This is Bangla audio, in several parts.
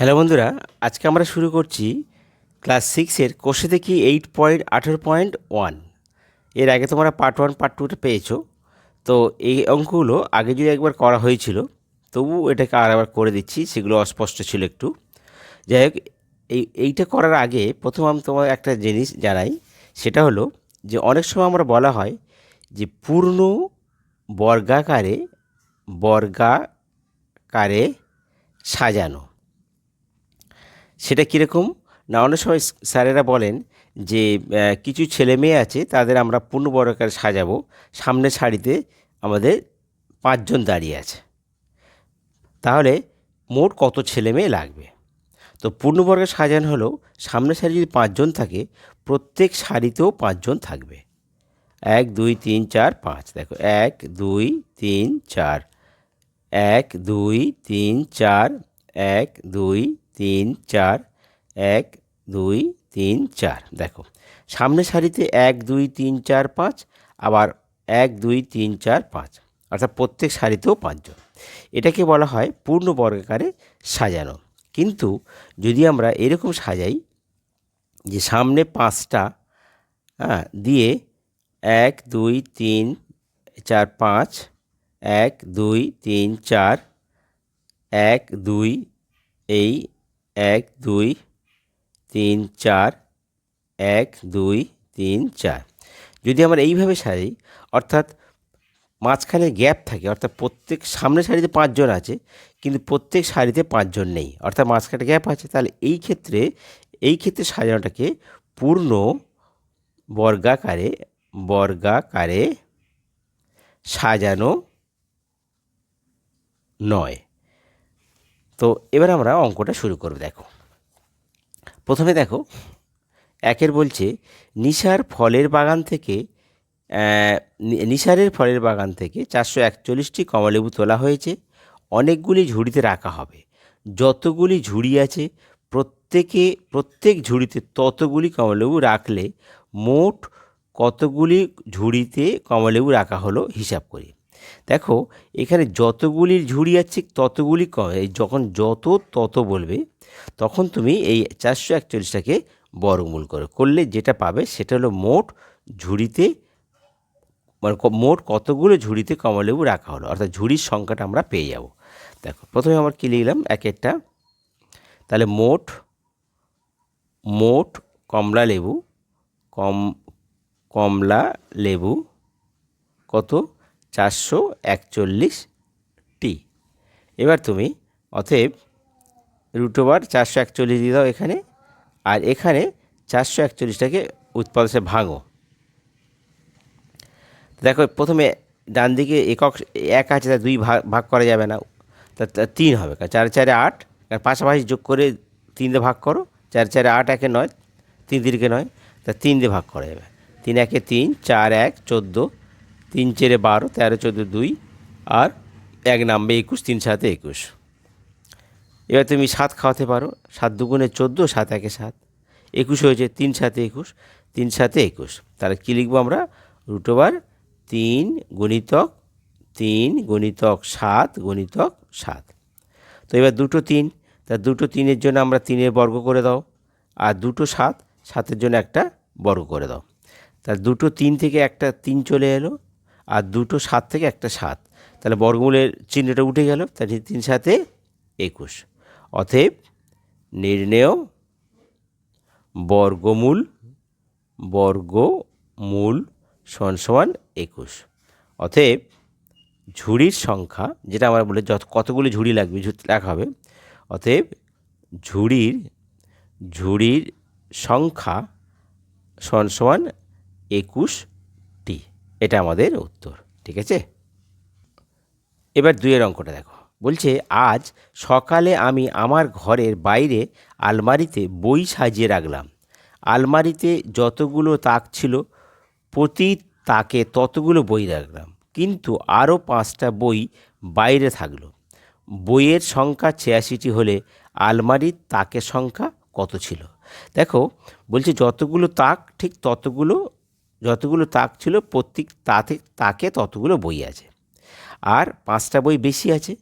হ্যালো বন্ধুরা, আজকে আমরা শুরু করছি ক্লাস সিক্সের কোষে দেখি এইট পয়েন্ট আঠেরো পয়েন্ট ওয়ানের আগে তোমরা পার্ট ওয়ান পার্ট টুটা পেয়েছ। তো এই অঙ্কগুলো আগে যদি একবার করা হয়েছিল, তবু এটাকে আর একবার করে দিচ্ছি, সেগুলো অস্পষ্ট ছিল একটু। যাই হোক, এই, এইটা করার আগে প্রথম আমি তোমার একটা জিনিস জানাই, সেটা হলো যে অনেক সময় আমরা বলা হয় যে পূর্ণ বর্গাকারে বর্গাকারে সাজানো। সেটা কীরকম? না অনেক সময় স্যারেরা বলেন যে কিছু ছেলে মেয়ে আছে, তাদের আমরা পূর্ণবর্গাকারে সাজাবো। সামনে সারিতে আমাদের পাঁচজন দাঁড়িয়ে আছে। তাহলে মোট কত ছেলে মেয়ে লাগবে? তো পূর্ণবর্গে সাজানো হলো, সামনে সারি যদি পাঁচজন থাকে, প্রত্যেক সারিতেও পাঁচজন থাকবে। এক, দুই, তিন, চার, পাঁচ। দেখো, এক, দুই, তিন, চার। এক, দুই, তিন, চার। এক, দুই তিন, চার, এক, দুই, তিন, চার। দেখো, সামনের সারিতে এক, দুই, তিন, চার, পাঁচ, আবার এক, দুই, তিন, চার, পাঁচ, অর্থাৎ প্রত্যেক সারিতেও পাঁচজন। এটাকে বলা হয় পূর্ণ বর্গাকারে সাজানো। কিন্তু যদি আমরা এরকম সাজাই যে সামনে পাঁচটা হ্যাঁ দিয়ে এক, দুই, তিন, চার, পাঁচ, এক, দুই, তিন, চার, এক, দুই, এই এক, দুই, তিন, চার, এক, দুই, তিন, চার। যদি আমরা এইভাবে সারি, অর্থাৎ মাঝখানে গ্যাপ থাকে, অর্থাৎ প্রত্যেক, সামনের সারিতে পাঁচজন আছে, কিন্তু প্রত্যেক সারিতে পাঁচজন নেই, অর্থাৎ মাঝখানে গ্যাপ আছে, তাহলে এই ক্ষেত্রে এই ক্ষেত্রে সাজানোটাকে পূর্ণ বর্গাকারে বর্গাকারে সাজানো নয়। তো এবার আমরা অঙ্কটা শুরু করব, দেখো। প্রথমে দেখো, একের বলছে নিশার ফলের বাগান থেকে নিশারের ফলের বাগান থেকে চারশো একচল্লিশটি কমলালেবু তোলা হয়েছে। অনেকগুলি ঝুড়িতে রাখা হবে। যতগুলি ঝুড়ি আছে, প্রত্যেকে, প্রত্যেক ঝুড়িতে ততগুলি কমলালেবু রাখলে মোট কতগুলি ঝুড়িতে কমলালেবু রাখা হলো হিসাব করি। দেখো, এখানে যতগুলি ঝুড়ি আছে ততগুলি যখন যত, তত বলবে, তখন তুমি এই চারশো একচল্লিশটাকে বর্গমূল করো। করলে যেটা পাবে, সেটা হলো মোট ঝুড়িতে মানে মোট কতগুলো ঝুড়িতে কমলালেবু রাখা হলো? অর্থাৎ ঝুড়ির সংখ্যাটা আমরা পেয়ে যাব। দেখো, প্রথমে আমরা কী লিখলাম? এক একটা। তাহলে মোট মোট কমলা লেবু কম কমলা লেবু কত? চারশো একচল্লিশটি এবার তুমি অতএব রুট ওভার চারশো একচল্লিশ দিয়ে দাও এখানে, আর এখানে চারশো একচল্লিশটাকে উৎপাদশে ভাঙো দেখো, প্রথমে ডান দিকে একক এক আছে তা দুই ভাগ ভাগ করা যাবে না। তা তিন হবে চার চারে আট আর পাশাপাশি যোগ করে তিন দিয়ে ভাগ করো, চার চারে আট একে নয়, তিন তিনকে নয়, তা তিন দিয়ে ভাগ করা যাবে। তিন একে তিন, চার এক, চোদ্দ তিন চেরে বারো, তেরো, চোদ্দ, দুই, আর এক নামবে একুশ, তিন সাতে একুশ। এবার তুমি সাত খাওয়াতে পারো। সাত দুগুণে চোদ্দ, সাত একে সাত। একুশ হয়েছে তিন সাতে একুশ, তিন সাতে একুশ। তাহলে কী লিখব আমরা? রুট ওভার তিন গণিতক তিন গণিতক সাত গণিতক সাত। তো এবার দুটো তিন। তা দুটো তিনের জন্য আমরা তিনের বর্গ করে দাও। আর দুটো সাত, সাতের জন্য একটা বর্গ করে দাও। তা দুটো তিন থেকে একটা তিন চলে এলো। আর দুটো সাত থেকে একটা সাত। তাহলে বর্গমূলের চিহ্নটা উঠে গেল তাহলে তিন সাথে একুশ। অতএব নির্ণেয় বর্গমূল বর্গমূল সমান সমান একুশ। অতএব ঝুড়ির সংখ্যা, যেটা আমরা বলে যত, কতগুলি ঝুড়ি লাগবে লেখা হবে। অতএব ঝুড়ির ঝুড়ির সংখ্যা সমান সমান একুশটি এটা আমাদের উত্তর, ঠিক আছে? এবার দুইয়ের অঙ্কটা দেখো। বলছে, আজ সকালে আমি আমার ঘরের বাইরে আলমারিতে বই সাজিয়ে রাখলাম। আলমারিতে যতগুলো তাক ছিল, প্রতি তাকে ততগুলো বই রাখলাম। কিন্তু আরও পাঁচটা বই বাইরে থাকল। বইয়ের সংখ্যা ছিয়াশিটি হলে আলমারির তাকের সংখ্যা কত ছিল? দেখো, বলছে, যতগুলো তাক, ঠিক ততগুলো যতগুলো তাক ছিল, প্রত্যেক তাতে, তাকে ততগুলো বই আছে। আর পাঁচটা বই বেশি আছে,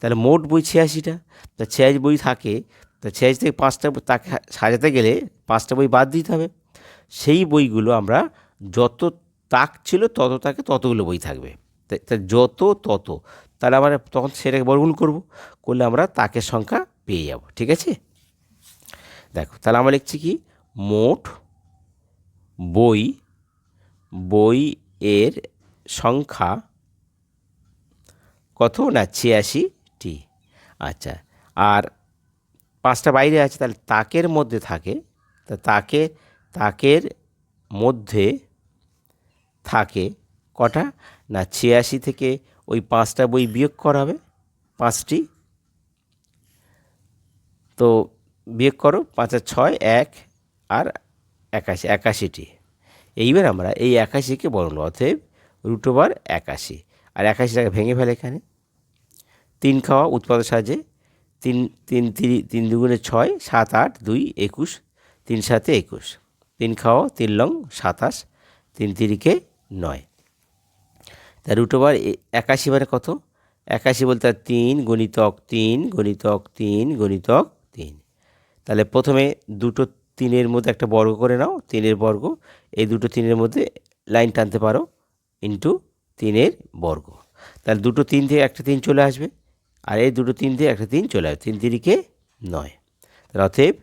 তাহলে মোট বই ছিয়াশিটা। তা ছিয়াশি বই থাকে, তা ছিয়াশি থেকে পাঁচটা তাকে সাজাতে গেলে পাঁচটা বই বাদ দিতে হবে। সেই বইগুলো আমরা যত তাক ছিল, তত তাকে ততগুলো বই থাকবে। তা- যত, তত। তাহলে আমরা তখন সেটাকে বর্গমূল করব, করলে আমরা তাকের সংখ্যা পেয়ে যাব, ঠিক আছে? দেখো, তাহলে আমরা লিখছি কি? মোট বই বই এর সংখ্যা কত না ছিয়াশিটি? আচ্ছা আর পাঁচটা বাইরে আছে, তাহলে তাকের মধ্যে থাকে, তা তাকে, তাকের মধ্যে থাকে কটা? না ছিয়াশি থেকে ওই পাঁচটা বই বিয়োগ করা হবে, পাঁচটি? তো বিয়োগ করো, পাঁচা ছয়, এক, আর একাশি, একাশিটি। এইবার আমরা এই একাশিকে বলল অতএব রুট ওভার একাশি। আর একাশিটাকে ভেঙে ফেলে এখানে। তিন খাওয়া উৎপাদক সাহায্যে তিন তিন তিরি তিন দুগুণে ছয়, সাত, আট, দুই, একুশ, তিন, সাতে, একুশ। তিন খাওয়া, তিন লং, সাতাশ, তিন তিরিকে নয়। তা রুট ওভার একাশি মানে কত? একাশি বলতে তিন গণিতক তিন গণিতক তিন গণিতক তিন। তাহলে প্রথমে দুটো তিনের মধ্যে একটা বর্গ করে নাও, তিনের বর্গ, এই দুটো তিনের মধ্যে লাইন টানতে পারো ইন্টু তিনের বর্গ। তাহলে দুটো তিন থেকে একটা তিন চলে আসবে, আর এই দুটো তিন থেকে একটা তিন চলে আসবে, তিন তিরিকে নয়। তাহলে অতএব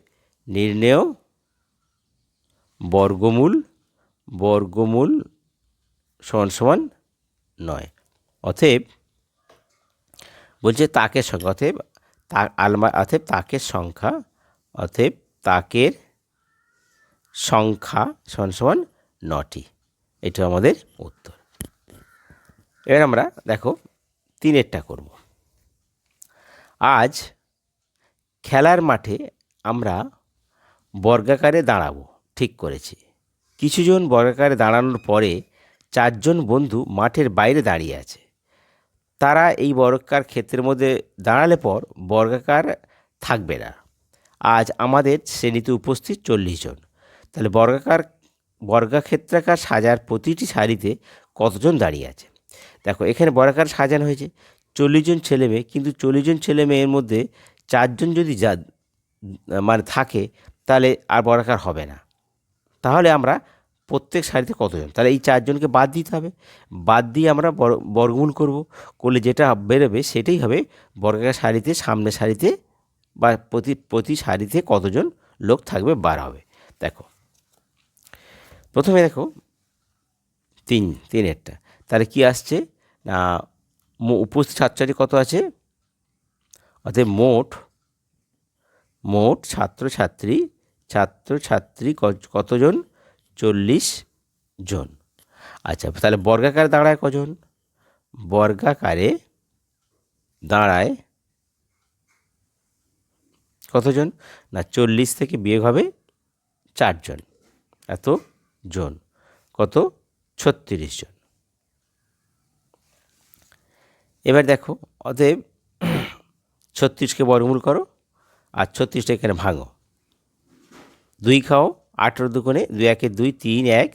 নির্ণেয় বর্গমূল বর্গমূল সমান সমান নয়। অতএব বলছে তাকের সংখ্যা, অতএব তা আলমা, অতএব তাকের সংখ্যা, অতএব তাকের সংখ্যা সমান সমান নটি। এটা আমাদের উত্তর। এবার আমরা দেখো তিনেরটা করব। আজ খেলার মাঠে আমরা বর্গাকারে দাঁড়াবো, ঠিক করেছি। কিছুজন বর্গাকারে দাঁড়ানোর পরে চারজন বন্ধু মাঠের বাইরে দাঁড়িয়ে আছে। তারা এই বর্গাকার ক্ষেত্রের মধ্যে দাঁড়ালে পর বর্গাকার থাকবে না। আজ আমাদের শ্রেণীতে উপস্থিত চল্লিশ জন। তাহলে বর্গাকার, বর্গাক্ষেত্রাকার সাজার প্রতিটি সারিতে কতজন দাঁড়িয়ে আছে? দেখো, এখানে বর্গাকার সাজানো হয়েছে। চল্লিশ জন ছেলে মেয়ে, কিন্তু চল্লিশ জন ছেলে মেয়ের মধ্যে চারজন যদি যা মানে থাকে, তাহলে আর বর্গাকার হবে না। তাহলে আমরা প্রত্যেক সারিতে কতজন? তাহলে এই চারজনকে বাদ দিতে হবে। বাদ দিয়ে আমরা বর- বর্গমূল করব। করলে যেটা বেরোবে, সেটাই হবে বর্গাকার সারিতে, সামনের সারিতে বা প্রতি প্রতি সারিতে কতজন লোক থাকবে, বার হবে। দেখো প্রথমে দেখো, তিন তিনেরটা তাহলে কি আসছে? না উপস্থিত ছাত্রছাত্রী কত আছে? অর্থাৎ মোট মোট ছাত্রছাত্রী ছাত্রছাত্রী কতজন? চল্লিশ জন। আচ্ছা তাহলে বর্গাকারে দাঁড়ায় কজন? বর্গাকারে দাঁড়ায় কতজন? না, চল্লিশ থেকে বিয়োগ হবে চারজন। এত জন। কত? ছত্রিশ জন। এবার দেখো, অতএব ছত্রিশকে বর্গমূল করো আর ছত্রিশটা এখানে ভাঙো। দুই খাও, আঠেরো দুগুণে দুই একে দুই, তিন এক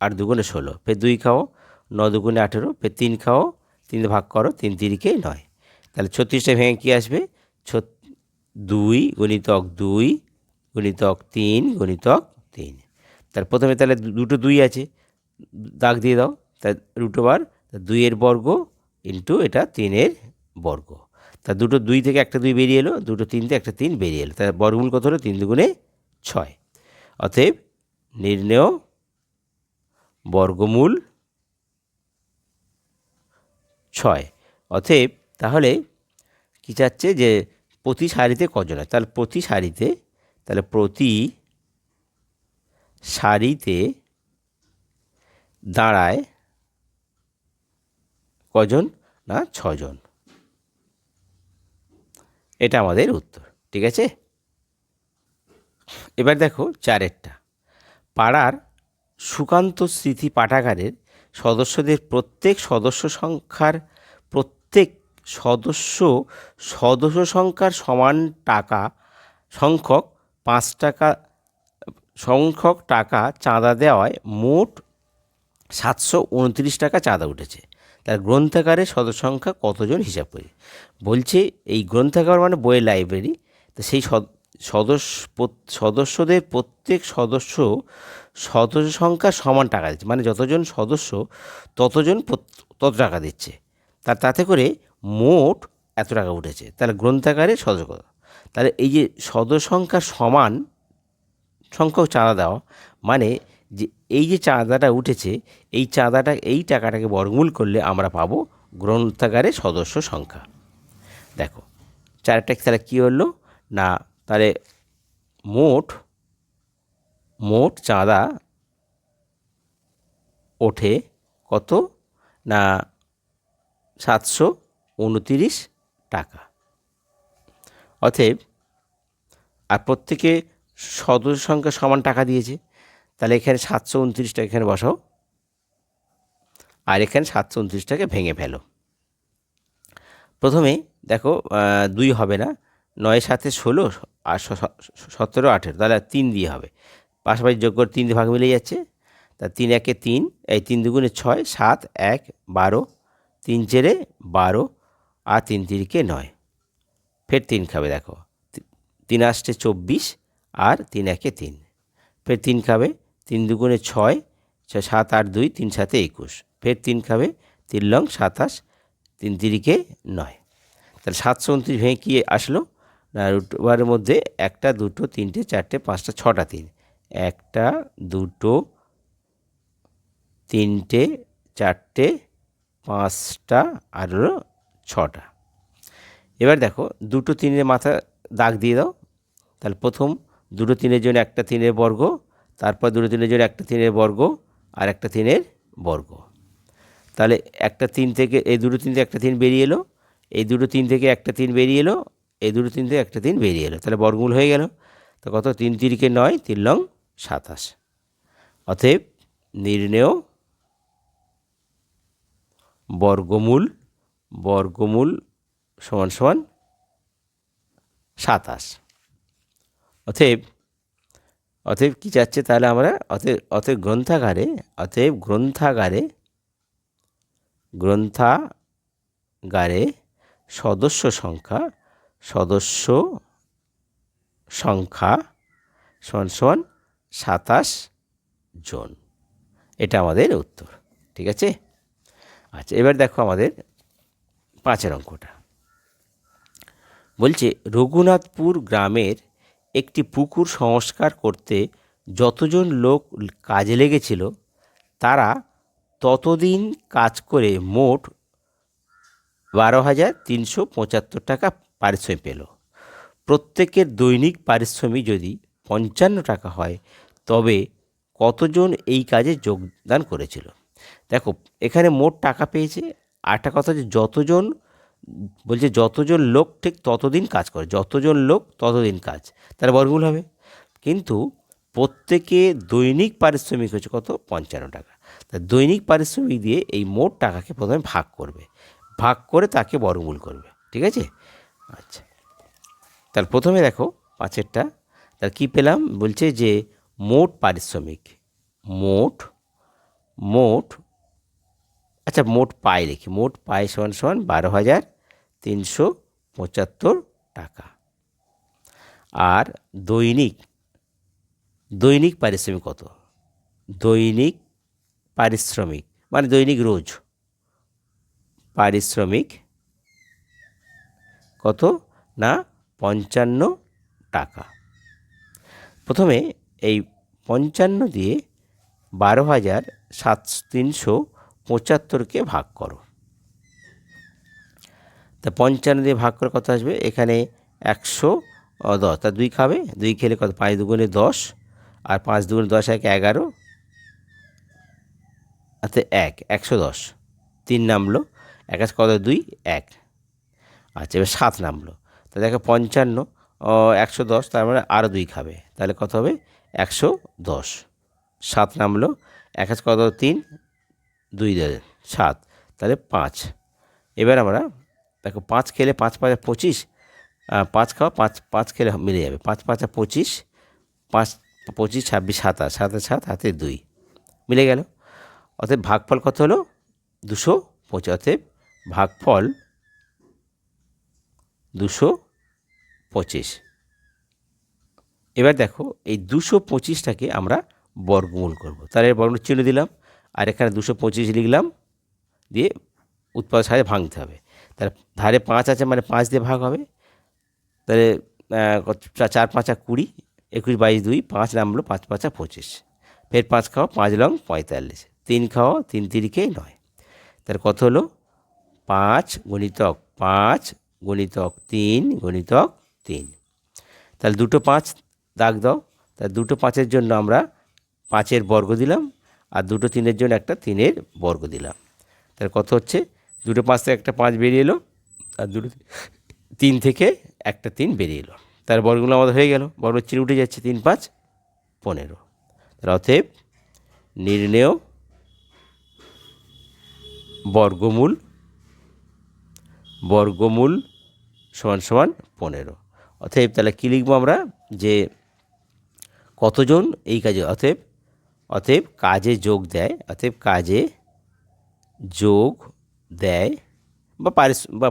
আর দুগুণে ষোলো। ফের দুই খাও, ন দুগুণে আঠেরো, ফের তিন খাও, তিন ভাগ করো, তিন তিরিকে নয়। তাহলে ছত্রিশটা ভেঙে কী আসবে? ছত দুই গণিতক দুই, গণিতক তিন গণিতক তিন। তার প্রথমে তাহলে দুটো দুই আছে। দাগ দিয়ে দাও। তা রুটো বার দুইয়ের বর্গ ইন্টু এটা তিনের বর্গ। তা দুটো দুই থেকে একটা দুই বেরিয়ে এলো, দুটো তিন থেকে একটা তিন বেরিয়ে এলো। তার বর্গমূল কত হলো? তিন দুগুণে ছয়। অতএব নির্ণেয় বর্গমূল ছয়। অতএব তাহলে কী চাচ্ছে যে প্রতি সারিতে কজন আছে? তাহলে প্রতি সারিতে, তাহলে প্রতি সারিতে দাঁড়ায় কজন? না, ছজন। এটা আমাদের উত্তর, ঠিক আছে? এবার দেখো চারেরটা। পাড়ার সুকান্ত স্মৃতি পাঠাগারের সদস্যদের প্রত্যেক সদস্য সংখ্যার প্রত্যেক সদস্য সদস্য সংখ্যার সমান টাকা, সংখ্যক পাঁচ টাকা সংখ্যক টাকা চাঁদা দেওয়ায় মোট সাতশো উনত্রিশ টাকা চাঁদা উঠেছে। তার গ্রন্থাগারের সদস্য সংখ্যা কতজন হিসাব করি? বলছে এই গ্রন্থাগার মানে বইয়ের লাইব্রেরি। তো সেই সদ, সদস্য সদস্যদের প্রত্যেক সদস্য সদস্য সংখ্যা সমান টাকা দিচ্ছে। মানে যতজন সদস্য ততজন তত টাকা দিচ্ছে। তার তাতে করে মোট এত টাকা উঠেছে। তাহলে গ্রন্থাগারে সদস্য তাহলে এই যে সদস্য সংখ্যা সমান সংখ্যক চাঁদা দেওয়া। মানে যে এই যে চাঁদাটা উঠেছে, এই চাঁদাটা, এই টাকাটাকে বর্গমূল করলে আমরা পাবো গ্রন্থাগারে সদস্য সংখ্যা। দেখো চারটা তাহলে কী হলো? না, তাহলে মোট মোট চাঁদা ওঠে কত? না, সাতশো উনতিরিশ টাকা। অতএব, আর প্রত্যেকে সদস্য সংখ্যা সমান টাকা দিয়েছে। তাহলে এখানে সাতশো উনত্রিশটা এখানে বসাও। আর এখানে সাতশো উনত্রিশটাকে ভেঙে ফেলো। প্রথমে দেখো দুই হবে না, নয় সাথে ষোলো আর সতেরো আঠেরো, তাহলে তিন দিয়ে হবে। পাশাপাশি যোগ করে তিন ভাগ মিলে যাচ্ছে। তা তিন একে তিন, এই তিন দুগুণে ছয়, সাত, এক, বারো, তিন চেরে বারো, আর তিন তিরিকে নয়। ফের তিন খাবে, দেখো। তিন আসছে চব্বিশ আর তিন একে তিন। ফের তিন খাবে তিন দুগুণে ছয় ছয় সাত আট দুই, তিন সাতে একুশ। ফের তিন খাবে তিন লং সাতাশ, তিন তিরিকে নয়। তাহলে সাতশো উনত্রিশ ভেঙে কী আসলো? না রুটবারের মধ্যে একটা, দুটো, তিনটে, চারটে, পাঁচটা, ছটা তিন। একটা, দুটো, তিনটে, চারটে, পাঁচটা আর হলো ছটা। এবার দেখো, দুটো তিনের মাথা দাগ দিয়ে দাও। তাহলে প্রথম দুটো তিনের জন্য একটা তিনের বর্গ, তারপর দুটো তিনের জন্য একটা তিনের বর্গ আর একটা তিনের বর্গ। তাহলে একটা তিন থেকে, এই দুটো তিন থেকে একটা তিন বেরিয়ে এলো, এই দুটো তিন থেকে একটা তিন বেরিয়ে এলো, এই দুটো তিন থেকে একটা তিন বেরিয়ে এলো। তাহলে বর্গমূল হয়ে গেল। তো কত? তিন তিরিকে নয়, তিন লং সাতাশ। অতএব নির্ণেয় বর্গমূল বর্গমূল সমান সমান সাতাশ। অতএব অতএব কী চাচ্ছে তাহলে আমরা? অতএব অতএব গ্রন্থাগারে অতএব গ্রন্থাগারে গ্রন্থাগারে সদস্য সংখ্যা সদস্য সংখ্যা সমান সমান সাতাশ জন। এটা আমাদের উত্তর, ঠিক আছে? আচ্ছা এবার দেখো আমাদের পাঁচের অঙ্কটা। বলছে, রঘুনাথপুর গ্রামের একটি পুকুর সংস্কার করতে যতজন লোক কাজে লেগেছিল, তারা ততদিন কাজ করে মোট বারো হাজার তিনশো পঁচাত্তর টাকা পারিশ্রমিক পেল। প্রত্যেকের দৈনিক পারিশ্রমিক যদি পঞ্চান্ন টাকা হয়, তবে কতজন এই কাজে যোগদান করেছিল? দেখো, এখানে মোট টাকা পেয়েছে, আর একটা কথা যে যতজন বলছে যতজন লোক ঠিক ততদিন কাজ করে, যতজন লোক ততদিন কাজ। তার বর্গমূল হবে। কিন্তু প্রত্যেকে দৈনিক পারিশ্রমিক হচ্ছে কত? পঞ্চান্ন টাকা। তা দৈনিক পারিশ্রমিক দিয়ে এই মোট টাকাকে প্রথমে ভাগ করবে। ভাগ করে তাকে বর্গমূল করবে। ঠিক আছে? আচ্ছা। তাহলে প্রথমে দেখো, পাঁচেরটা। তার কী পেলাম? বলছে যে মোট পারিশ্রমিক, মোট মোট আচ্ছা মোট পায় লিখি। মোট পায় সমান সমান বারো হাজার তিনশো পঁচাত্তর টাকা। আর দৈনিক দৈনিক পারিশ্রমিক কত? দৈনিক পারিশ্রমিক মানে দৈনিক রোজ। পারিশ্রমিক কত না পঞ্চান্ন টাকা। প্রথমে এই পঞ্চান্ন দিয়ে বারো হাজার সাত তিনশো পঁচাত্তরকে ভাগ করো। তা পঞ্চান্ন দিয়ে ভাগ করে কত আসবে? এখানে একশো দশ। তা দুই খাবে? দুই খেলে কত? পাঁচ দুগুণে দশ। আর পাঁচ দুগুণে দশ, এক, এগারো। আচ্ছা এক, একশো দশ। তিন নামলো। এক আছে কত? দুই, এক। আচ্ছা এবার সাত নামলো। তা দেখো পঞ্চান্ন একশো দশ, তার মানে আরও দুই খাবে। তাহলে কত হবে? একশো দশ। সাত নামলো। এক আছে কত? তিন, দুই, সাত। তাহলে পাঁচ। এবার আমরা দেখো পাঁচ খেলে পাঁচ পাঁচ পঁচিশ পাঁচ খাওয়া পাঁচ পাঁচ খেলে মিলে যাবে। পাঁচ পাঁচা পঁচিশ, পাঁচ, পঁচিশ, ছাব্বিশ, সাতাশ সাতাশ, সাত, হাতে দুই, মিলে গেল। অতএব ভাগফল কত হলো? দুশো পঁচিশ অতএব ভাগফল দুশো পঁচিশ। এবার দেখো এই দুশো পঁচিশটাকে আমরা বর্গমূল করব। তাহলে বর্গমূল চিহ্ন দিলাম, আর এখানে দুশো পঁচিশ লিখলাম, দিয়ে উৎপাদ সাথে ভাঙতে হবে। তাহলে ধারে পাঁচ আছে মানে পাঁচ দিয়ে ভাগ হবে। তাহলে চার, পাঁচা কুড়ি, একুশ, বাইশ, দুই, পাঁচ নামলো, পাঁচ, পাঁচা পঁচিশ। ফের পাঁচ খাও, পাঁচ লং, পঁয়তাল্লিশ। তিন খাও, তিন তিরিকে নয়। তাহলে কত হলো? পাঁচ গণিতক পাঁচ গণিতক তিন গণিতক তিন। তাহলে দুটো পাঁচ দাগ দাও। তাহলে দুটো পাঁচের জন্য আমরা পাঁচের বর্গ দিলাম, আর দুটো তিনের জন্য একটা তিনের বর্গ দিলাম। তাহলে কত হচ্ছে? দুটো পাঁচ থেকে একটা পাঁচ বেরিয়ে এলো, আর দুটো তিন থেকে একটা তিন বেরিয়ে এলো। তার বর্গগুলো আমাদের হয়ে গেল। বর্গ চিনে উঠে যাচ্ছে তিন, পাঁচ, পনেরো। তাহলে অতএব নির্ণেয়, বর্গমূল বর্গমূল সমান সমান পনেরো। অতএব তাহলে কী লিখব আমরা? যে কতজন এই কাজে, অতএব অতএব কাজে যোগ দেয়, অতএব কাজে যোগ দেয় বা পারিস, বা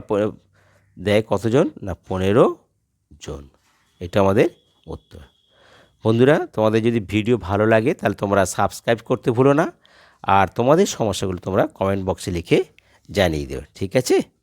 দেয় কতজন? না, পনেরো জন। এটা আমাদের উত্তর। বন্ধুরা, তোমাদের যদি ভিডিও ভালো লাগে, তাহলে তোমরা সাবস্ক্রাইব করতে ভুলো না। আর তোমাদের সমস্যাগুলো তোমরা কমেন্ট বক্সে লিখে জানিয়ে দেবে ঠিক আছে?